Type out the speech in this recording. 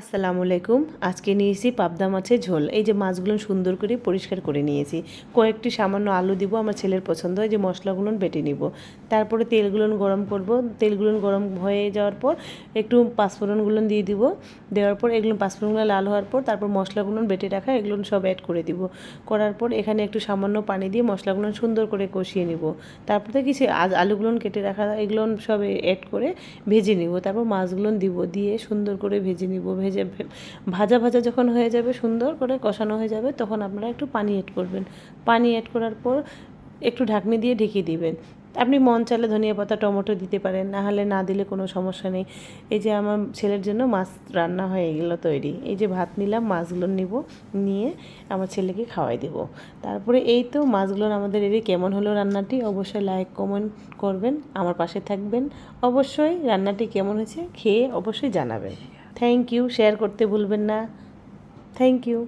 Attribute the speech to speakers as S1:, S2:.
S1: আসসালামু আলাইকুম। আজকে নিয়েছি পাবদা মাছের ঝোল। এই যে মাছগুলো সুন্দর করে পরিষ্কার করে নিয়েছি। কয়েকটি সামান্য আলু দিব, আমার ছেলের পছন্দ হয় যে মশলাগুলো বেটে নিব। তারপরে তেলগুলো গরম করব। তেলগুলো গরম হয়ে যাওয়ার পর একটু পাঁচফোড়নগুলো দিয়ে দিব। দেওয়ার পর এগুলো পাঁচফোড়নগুলো লাল হওয়ার পর তারপর মশলাগুলো বেটে রাখা, এগুলো সব অ্যাড করে দিব। করার পর এখানে একটু সামান্য পানি দিয়ে মশলাগুলো সুন্দর করে কষিয়ে নিব। তারপর থেকে কিছু আলুগুলো কেটে রাখা, এগুলো সব অ্যাড করে ভেজে নিব। তারপর মাছগুলো দিব, দিয়ে সুন্দর করে ভেজে নিব ভেজে ভাজা ভাজা যখন হয়ে যাবে সুন্দর করে কষানো হয়ে যাবে, তখন আপনারা একটু পানি অ্যাড করবেন। পানি অ্যাড করার পর একটু ঢাকনি দিয়ে ঢেকে দিবেন। আপনি মন চাইলে ধনিয়া পাতা, টমেটো দিতে পারেন, না হলে না দিলে কোনো সমস্যা নেই। এই যে আমার ছেলের জন্য মাছ রান্না হয়ে গেল তৈরি। এই যে ভাত নিলাম, মাছগুলো নিব, নিয়ে আমার ছেলেকে খাওয়াই দেব। তারপরে এই তো মাছগুলো আমাদের এর কেমন হলো রান্নাটি, অবশ্যই লাইক কমেন্ট করবেন। আমার পাশে থাকবেন। অবশ্যই রান্নাটি কেমন হয়েছে, খেয়ে অবশ্যই জানাবেন। থ্যাংক ইউ শেয়ার করতে ভুলবেন না। Thank you